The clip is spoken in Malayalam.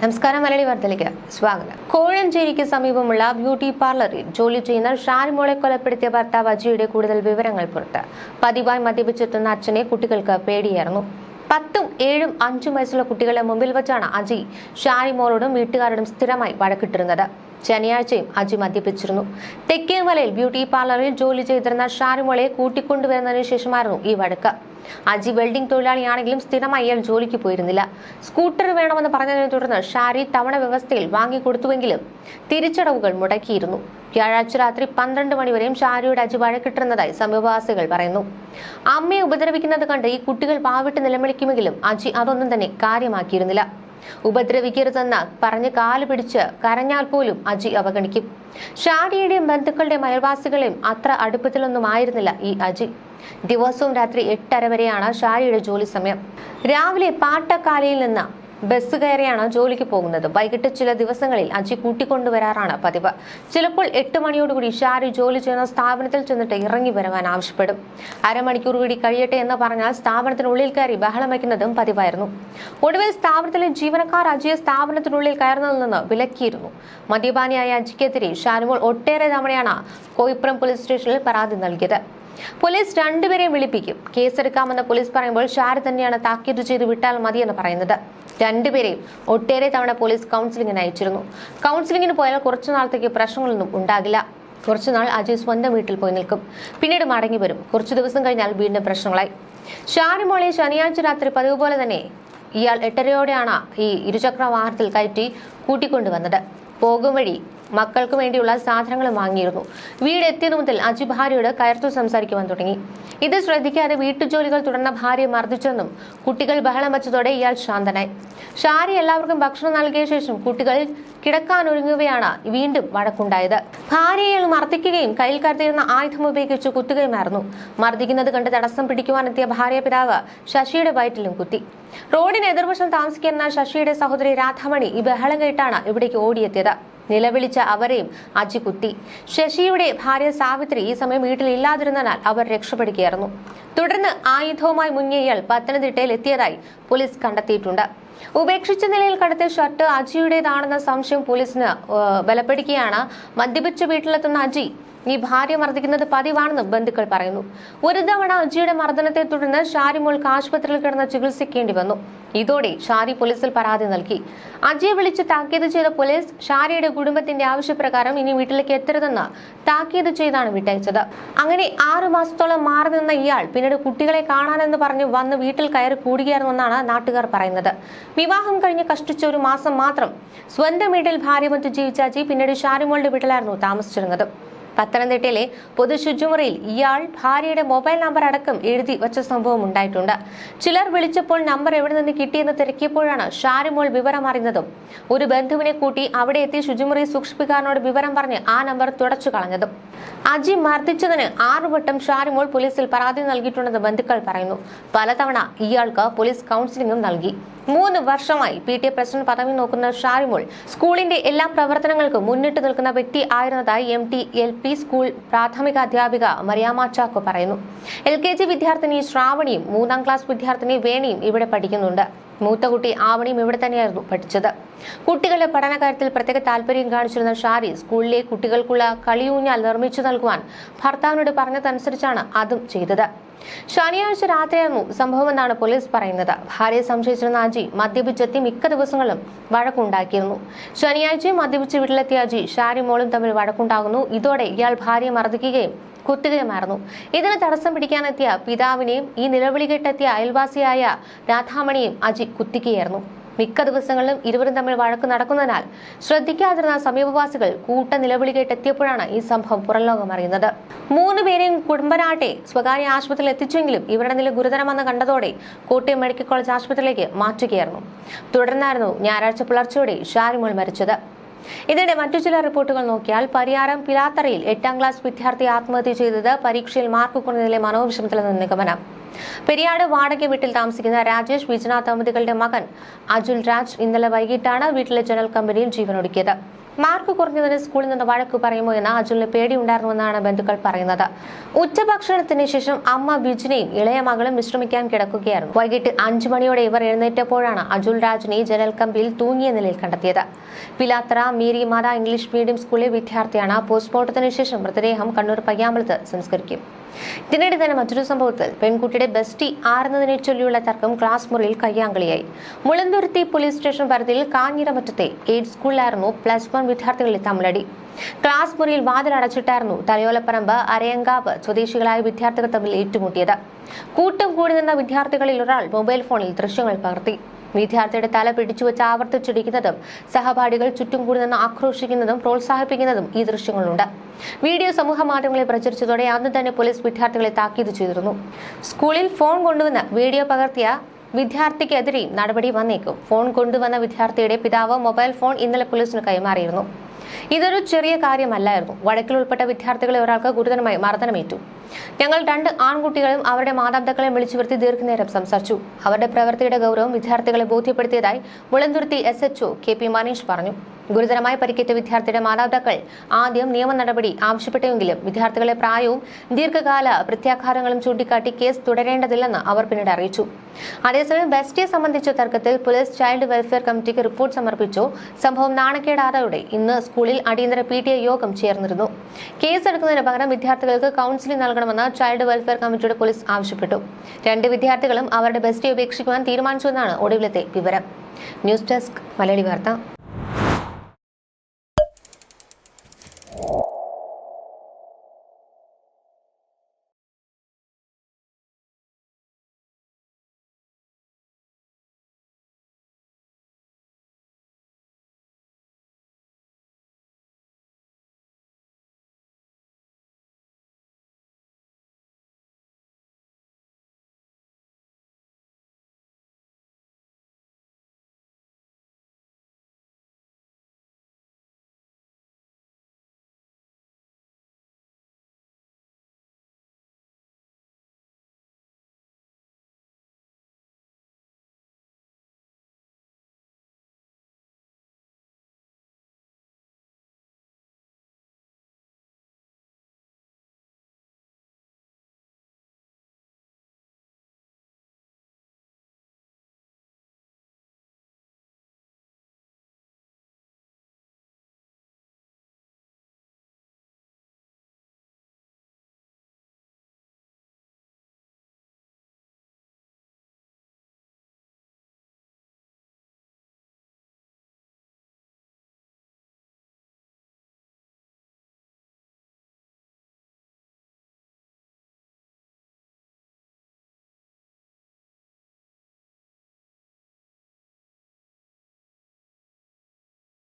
നമസ്കാരം മലയാളി വാർത്തയിലേക്ക് സ്വാഗതം. കോഴഞ്ചേരിക്ക് സമീപമുള്ള ബ്യൂട്ടി പാർലറിൽ ജോലി ചെയ്യുന്ന ഷാരിമോളെ കൊലപ്പെടുത്തിയ ഭർത്താവ് അജിയുടെ കൂടുതൽ വിവരങ്ങൾ പുറത്ത്. പതിവായി മദ്യപിച്ചെത്തുന്ന അച്ഛനെ കുട്ടികൾക്ക് പേടിയായിരുന്നു. പത്തും ഏഴും അഞ്ചും വയസ്സുള്ള കുട്ടികളെ മുമ്പിൽ വെച്ചാണ് അജി ഷാരിമോളോടും വീട്ടുകാരോടും സ്ഥിരമായി വഴക്കിട്ടിരുന്നത്. ശനിയാഴ്ചയും അജി മദ്യപിച്ചിരുന്നു. തെക്കേമലയിൽ ബ്യൂട്ടി പാർലറിൽ ജോലി ചെയ്തിരുന്ന ഷാരിമോളെ കൂട്ടിക്കൊണ്ടുവരുന്നതിന് ശേഷമായിരുന്നു ഈ വഴക്ക്. അജി വെൽഡിംഗ് തൊഴിലാളിയാണെങ്കിലും സ്ഥിരമായി ഇയാൾ ജോലിക്ക് പോയിരുന്നില്ല. സ്കൂട്ടർ വേണമെന്ന് പറഞ്ഞതിനെ തുടർന്ന് ഷാരി തവണ വ്യവസ്ഥയിൽ വാങ്ങിക്കൊടുത്തുവെങ്കിലും തിരിച്ചടവുകൾ മുടക്കിയിരുന്നു. വ്യാഴാഴ്ച രാത്രി പന്ത്രണ്ട് മണിവരെയും ഷാരിയുടെ അജി വഴക്കിട്ടിരുന്നതായി സമീപവാസികൾ പറയുന്നു. അമ്മയെ ഉപദ്രവിക്കുന്നത് കണ്ട് ഈ കുട്ടികൾ പാവിട്ട് നിലവിളിക്കുമെങ്കിലും അജി അതൊന്നും തന്നെ കാര്യമാക്കിയിരുന്നില്ല. ഉപദ്രവിക്കരുതെന്ന് പറഞ്ഞ് കാൽ പിടിച്ച് കരഞ്ഞാൽ പോലും അജി അവഗണിക്കും. ഷാഡിയുടെയും ബന്ധുക്കളുടെയും അയൽവാസികളെയും അത്ര അടുപ്പത്തിലൊന്നും ആയിരുന്നില്ല ഈ അജി. ദിവസവും രാത്രി എട്ടര വരെയാണ് ഷാരിയുടെ ജോലി സമയം. രാവിലെ പാട്ടക്കാലയിൽ നിന്ന് ബസ് കയറിയാണ് ജോലിക്ക് പോകുന്നത്? വൈകിട്ട് ചില ദിവസങ്ങളിൽ അജി കൂട്ടിക്കൊണ്ടുവരാറാണ് പതിവ്. ചിലപ്പോൾ എട്ട് മണിയോടുകൂടി ഷാരി ജോലി ചെയ്യുന്ന സ്ഥാപനത്തിൽ ചെന്നിട്ട് ഇറങ്ങി വരവാൻ ആവശ്യപ്പെടും. അരമണിക്കൂർ കൂടി കഴിയട്ടെ എന്ന് പറഞ്ഞാൽ സ്ഥാപനത്തിനുള്ളിൽ കയറി ബഹളം വയ്ക്കുന്നതും പതിവായിരുന്നു. ഒടുവിൽ സ്ഥാപനത്തിലെ ജീവനക്കാർ അജിയെ സ്ഥാപനത്തിനുള്ളിൽ കയറുന്നതിൽ നിന്ന് വിലക്കിയിരുന്നു. മദ്യപാനിയായ അജിക്കെതിരെ ഷാനുമോൾ ഒട്ടേറെ തവണയാണ് കോയിപ്പുറം പോലീസ് സ്റ്റേഷനിൽ പരാതി നൽകിയത്. പോലീസ് രണ്ടുപേരെയും വിളിപ്പിക്കും. കേസെടുക്കാമെന്ന് പോലീസ് പറയുമ്പോൾ ഷാരി തന്നെയാണ് താക്കീത് ചെയ്ത് വിട്ടാൽ മതി മതിയെന്ന് പറയുന്നത്. രണ്ടുപേരെയും ഒട്ടേറെ തവണ പോലീസ് കൗൺസിലിംഗിന് അയച്ചിരുന്നു. കൗൺസിലിംഗിന് പോയാൽ കുറച്ചു നാളത്തേക്ക് പ്രശ്നങ്ങളൊന്നും ഉണ്ടാകില്ല. കുറച്ചുനാൾ അജയ് സ്വന്തം വീട്ടിൽ പോയി നിൽക്കും. പിന്നീട് മടങ്ങി വരും. കുറച്ചു ദിവസം കഴിഞ്ഞാൽ വീണ്ടും പ്രശ്നങ്ങളായി. ഷാരി മോളെ ശനിയാഴ്ച രാത്രി പതിവ് പോലെ തന്നെ ഇയാൾ എട്ടരയോടെയാണ് ഈ ഇരുചക്ര വാഹനത്തിൽ കയറ്റി കൂട്ടിക്കൊണ്ടുവന്നത്. പോകും വഴി മക്കൾക്ക് വേണ്ടിയുള്ള സാധനങ്ങൾ വാങ്ങിയിരുന്നു. വീട് എത്തിയതു മുതൽ അജു ഭാര്യയോട് കയർത്തു സംസാരിക്കുവാൻ തുടങ്ങി. ഇത് ശ്രദ്ധിക്കാതെ വീട്ടുജോലികൾ തുടർന്ന ഭാര്യ മർദ്ദിച്ചെന്നും കുട്ടികൾ ബഹളം വച്ചതോടെ ഇയാൾ ശാന്തനായി. ഷാരി എല്ലാവർക്കും ഭക്ഷണം നൽകിയ ശേഷം കുട്ടികൾ കിടക്കാനൊരുങ്ങുകയാണ് വീണ്ടും വഴക്കുണ്ടായത്. ഭാര്യയെ മർദ്ദിക്കുകയും കയ്യിൽ കരുതിയിരുന്ന ആയുധം ഉപയോഗിച്ച് കുത്തുകയുമായിരുന്നു. മർദ്ദിക്കുന്നത് കണ്ട് തടസ്സം പിടിക്കുവാനെത്തിയ ഭാര്യ പിതാവ് ശശിയുടെ വയറ്റിലും കുത്തി. റോഡിന് എതിർവശം താമസിക്കുന്ന ശശിയുടെ സഹോദരി രാധാമണി ഈ ബഹളം കേട്ടാണ് ഇവിടേക്ക് ഓടിയെത്തിയത്. നിലവിളിച്ച അവരെയും അജി കുത്തി ശശിയുടെ ഭാര്യ സാവിത്രി ഈ സമയം വീട്ടിൽ ഇല്ലാതിരുന്നതിനാൽ അവർ രക്ഷപ്പെടുകയായിരുന്നു. തുടർന്ന് ആയുധവുമായി മുങ്ങിയ ഇയാൾ പത്തനംതിട്ടയിൽ എത്തിയതായി പോലീസ് കണ്ടെത്തിയിട്ടുണ്ട്. ഉപേക്ഷിച്ച നിലയിൽ കണ്ടെത്തിയ ഷർട്ട് അജിയുടേതാണെന്ന സംശയം പോലീസിന് ബലപ്പെടുകയാണ്. മദ്യപിച്ച വീട്ടിലെത്തുന്ന അജി ഈ ഭാര്യ മർദ്ദിക്കുന്നത് പതിവാണെന്ന് ബന്ധുക്കൾ പറയുന്നു. ഒരു തവണ അജിയുടെ മർദ്ദനത്തെ തുടർന്ന് ഷാരിമോൾക്ക് ആശുപത്രിയിൽ കിടന്ന് ചികിത്സിക്കേണ്ടി വന്നു. ഇതോടെ ഷാരി പോലീസിൽ പരാതി നൽകി. അജിയെ വിളിച്ച് താക്കീത് ചെയ്ത പോലീസ് ഷാരിയുടെ കുടുംബത്തിന്റെ ആവശ്യപ്രകാരം ഇനി വീട്ടിലേക്ക് എത്തരുതെന്ന് താക്കീത് ചെയ്താണ് വിട്ടയച്ചത്. അങ്ങനെ ആറു മാസത്തോളം മാറി നിന്ന ഇയാൾ പിന്നീട് കുട്ടികളെ കാണാനെന്ന് പറഞ്ഞ് വന്ന് വീട്ടിൽ കയറി കൂടുകയായിരുന്നെന്നാണ് നാട്ടുകാർ പറയുന്നത്. വിവാഹം കഴിഞ്ഞ് കഷ്ടിച്ച ഒരു മാസം മാത്രം സ്വന്തം വീട്ടിൽ ഭാര്യമറ്റ് ജീവിച്ച അജി പിന്നീട് ഷാരിമോളുടെ വീട്ടിലായിരുന്നു താമസിച്ചിരുന്നത്. പത്തനംതിട്ടയിലെ പൊതു ശുചിമുറിയിൽ ഇയാൾ ഭാര്യയുടെ മൊബൈൽ നമ്പർ അടക്കം എഴുതി വച്ച സംഭവം ഉണ്ടായിട്ടുണ്ട്. ചിലർ വിളിച്ചപ്പോൾ നമ്പർ എവിടെ നിന്ന് കിട്ടിയെന്ന് തിരക്കിയപ്പോഴാണ് ഷാരിമോൾ വിവരം അറിഞ്ഞതും ഒരു ബന്ധുവിനെ കൂട്ടി അവിടെ എത്തി ശുചിമുറി സൂക്ഷിപ്പുകാരനോട് വിവരം പറഞ്ഞ് ആ നമ്പർ തുടച്ചു കളഞ്ഞതും. അജി മർദ്ദിച്ചതിന് ആറുവട്ടം ഷാരിമോൾ പോലീസിൽ പരാതി നൽകിയിട്ടുണ്ടെന്ന് ബന്ധുക്കൾ പറയുന്നു. പലതവണ ഇയാൾക്ക് പോലീസ് കൗൺസിലിംഗും നൽകി. മൂന്ന് വർഷമായി പി ടി എ പ്രസിഡന്റ് പദവി നോക്കുന്ന ഷാരിമോൾ സ്കൂളിന്റെ എല്ലാ പ്രവർത്തനങ്ങൾക്കും മുന്നിട്ട് നിൽക്കുന്ന വ്യക്തി ആയിരുന്നതായി M T L P school പ്രാഥമിക അധ്യാപിക മറിയാമ്മ ചാക്കോ പറയുന്നു. എൽ കെ ജി വിദ്യാർത്ഥിനി ശ്രാവണിയും മൂന്നാം ക്ലാസ് വിദ്യാർത്ഥിനി വേണിയും ഇവിടെ പഠിക്കുന്നുണ്ട്. മൂത്ത കുട്ടി ആവണിയും ഇവിടെ തന്നെയായിരുന്നു പഠിച്ചത്. കുട്ടികളുടെ പഠനകാര്യത്തിൽ പ്രത്യേക താല്പര്യം കാണിച്ചിരുന്ന ഷാരി സ്കൂളിലെ കുട്ടികൾക്കുള്ള കളിയൂഞ്ഞാൽ നിർമ്മിച്ചു നൽകുവാൻ ഭർത്താവിനോട് പറഞ്ഞതനുസരിച്ചാണ് അതും ചെയ്തത്. ശനിയാഴ്ച രാത്രിയായിരുന്നു സംഭവമെന്നാണ് പോലീസ് പറയുന്നത്. ഭാര്യയെ സംശയിച്ചിരുന്ന അജി മദ്യപിച്ചെത്തി മിക്ക ദിവസങ്ങളും വഴക്കുണ്ടാക്കിയിരുന്നു. ശനിയാഴ്ചയും മദ്യപിച്ച് വീട്ടിലെത്തിയ അജി ഷാരിമോളും തമ്മിൽ വഴക്കുണ്ടാകുന്നു. ഇതോടെ ഇയാൾ ഭാര്യയെ മർദ്ദിക്കുകയും കുത്തുകയുമായിരുന്നു. ഇതിന് തടസ്സം പിടിക്കാനെത്തിയ പിതാവിനെയും ഈ നിലവിളി കെട്ടെത്തിയ അയൽവാസിയായ രാധാമണിയും അജി കുത്തിക്കുകയായിരുന്നു. മിക്ക ദിവസങ്ങളിലും ഇരുവരും തമ്മിൽ വഴക്ക് നടക്കുന്നതിനാൽ ശ്രദ്ധിക്കാതിരുന്ന സമീപവാസികൾ കൂട്ട നിലവിളി കേട്ടെത്തിയപ്പോഴാണ് ഈ സംഭവം പുറംലോകം അറിയുന്നത്. മൂന്ന് പേരെയും കുടുംബനാട്ടെ സ്വകാര്യ ആശുപത്രിയിൽ എത്തിച്ചെങ്കിലും ഇവരുടെ നില ഗുരുതരമെന്ന് കണ്ടതോടെ കോട്ടയം മെഡിക്കൽ കോളേജ് ആശുപത്രിയിലേക്ക് മാറ്റുകയായിരുന്നു. തുടർന്നായിരുന്നു ഞായറാഴ്ച പുലർച്ചെയോടെ ഷാരിമോൾ മരിച്ചത്. ഇതിനിടെ മറ്റു ചില റിപ്പോർട്ടുകൾ നോക്കിയാൽ പരിയാരം പിലാത്തറയിൽ എട്ടാം ക്ലാസ് വിദ്യാർത്ഥി ആത്മഹത്യ ചെയ്തത് പരീക്ഷയിൽ മാർക്ക് കുറഞ്ഞതിലെ മനോവിഷമത്തിൽ നിന്ന് നിഗമനം. പെരിയാട് വാടക വീട്ടിൽ താമസിക്കുന്ന രാജേഷ് വിജന ദമ്പതികളുടെ മകൻ അജുൽ രാജ് ഇന്നലെ വൈകിട്ടാണ് വീട്ടിലെ ജനൽ കമ്പനിയിൽ ജീവനൊടുക്കിയത്. മാർക്ക് കുറഞ്ഞതിന് സ്കൂളിൽ നിന്ന് വഴക്ക് പറയുമോ എന്ന് അജുലിന് പേടിയുണ്ടായിരുന്നുവെന്നാണ് ബന്ധുക്കൾ പറയുന്നത്. ഉച്ചഭക്ഷണത്തിന് ശേഷം അമ്മ ബിജിനെയും ഇളയ മകളും വിശ്രമിക്കാൻ കിടക്കുകയായിരുന്നു. വൈകിട്ട് അഞ്ചു മണിയോടെ ഇവർ എഴുന്നേറ്റപ്പോഴാണ് അജുൽ രാജിനെ ജനൽ കമ്പിയിൽ തൂങ്ങിയ നിലയിൽ കണ്ടെത്തിയത്. പിലാത്തറ മീരി മാതാ ഇംഗ്ലീഷ് മീഡിയം സ്കൂളിലെ വിദ്യാർത്ഥിയാണ് പോസ്റ്റ്മോർട്ടത്തിന് ശേഷം മൃതദേഹം കണ്ണൂർ പയ്യാമ്പലത്ത് സംസ്കരിക്കും. ഇതിനിടെ തന്നെ മറ്റൊരു സംഭവത്തിൽ പെൺകുട്ടിയുടെ ബെസ്റ്റി ആറുന്നതിനെ ചൊല്ലിയുള്ള തർക്കം ക്ലാസ് മുറിയിൽ കയ്യാങ്കളിയായി. മുളന്തുരുത്തി പോലീസ് സ്റ്റേഷൻ പരിധിയിൽ കാഞ്ഞിരമറ്റത്തെ എയ്ഡ് സ്കൂളിലായിരുന്നു പ്ലസ് വൺ വിദ്യാർത്ഥികളിൽ തമ്മിലടി. ക്ലാസ് മുറിയിൽ വാതിൽ അടച്ചിട്ടായിരുന്നു തലയോലപ്പറമ്പ് അരയങ്കാവ് സ്വദേശികളായ വിദ്യാർത്ഥികൾ തമ്മിൽ ഏറ്റുമുട്ടിയത്. കൂട്ടം കൂടി നിന്ന വിദ്യാർത്ഥികളിൽ ഒരാൾ മൊബൈൽ ഫോണിൽ ദൃശ്യങ്ങൾ പകർത്തി. വിദ്യാർത്ഥിയുടെ തല പിടിച്ചുവെച്ച് ആവർത്തിച്ചിടിക്കുന്നതും സഹപാഠികൾ ചുറ്റും കൂടി നിന്ന് ആക്രോശിക്കുന്നതും പ്രോത്സാഹിപ്പിക്കുന്നതും ഈ ദൃശ്യങ്ങളുണ്ട് വീഡിയോ സമൂഹ മാധ്യമങ്ങളിൽ പ്രചരിച്ചതോടെ അന്ന് തന്നെ പോലീസ് വിദ്യാർത്ഥികളെ താക്കീത് ചെയ്തിരുന്നു. സ്കൂളിൽ ഫോൺ കൊണ്ടുവന്ന് വീഡിയോ പകർത്തിയ വിദ്യാർത്ഥിക്കെതിരെയും നടപടി വന്നേക്കും. ഫോൺ കൊണ്ടുവന്ന വിദ്യാർത്ഥിയുടെ പിതാവ് മൊബൈൽ ഫോൺ ഇന്നലെ പോലീസിന് കൈമാറിയിരുന്നു. ഇതൊരു ചെറിയ കാര്യമല്ലായിരുന്നു. വഴക്കിൽ ഉൾപ്പെട്ട വിദ്യാർത്ഥികളെ ഒരാൾക്ക് ഗുരുതരമായി മർദ്ദനമേറ്റു. ഞങ്ങൾ രണ്ട് ആൺകുട്ടികളും അവരുടെ മാതാപിതാക്കളെ വിളിച്ചു വരുത്തി ദീർഘനേരം സംസാരിച്ചു. അവരുടെ പ്രവൃത്തിയുടെ ഗൗരവം വിദ്യാർത്ഥികളെ ബോധ്യപ്പെടുത്തിയതായി Mulanthuruthy S H O K P Manish പറഞ്ഞു. ഗുരുതരമായി പരിക്കേറ്റ വിദ്യാർത്ഥിയുടെ മാതാപിതാക്കൾ ആദ്യം നിയമ നടപടി ആവശ്യപ്പെട്ടെങ്കിലും വിദ്യാർത്ഥികളെ പ്രായവും ദീർഘകാല പ്രത്യാഘാതങ്ങളും ചൂണ്ടിക്കാട്ടി കേസ് തുടരേണ്ടതില്ലെന്ന് അവർ പിന്നീട് അറിയിച്ചു. അതേസമയം ബെസ്റ്റിയെ സംബന്ധിച്ച തർക്കത്തിൽ പോലീസ് ചൈൽഡ് വെൽഫെയർ കമ്മിറ്റിക്ക് റിപ്പോർട്ട് സമർപ്പിച്ചു. സംഭവം നാണക്കേടാതോടെ ഇന്ന് സ്കൂളിൽ അടിയന്തര പി യോഗം ചേർന്നിരുന്നു. കേസെടുക്കുന്നതിന് പകരം വിദ്യാർത്ഥികൾക്ക് കൗൺസിലിംഗ് നൽകണമെന്ന് ചൈൽഡ് വെൽഫെയർ കമ്മിറ്റിയുടെ പോലീസ് ആവശ്യപ്പെട്ടു. രണ്ട് വിദ്യാർത്ഥികളും അവരുടെ ബെസ്റ്റ് ഉപേക്ഷിക്കുവാൻ തീരുമാനിച്ചുവെന്നാണ് ഒടുവിലത്തെ വിവരം. ന്യൂസ് ഡെസ്ക് മലയാളി വാർത്ത.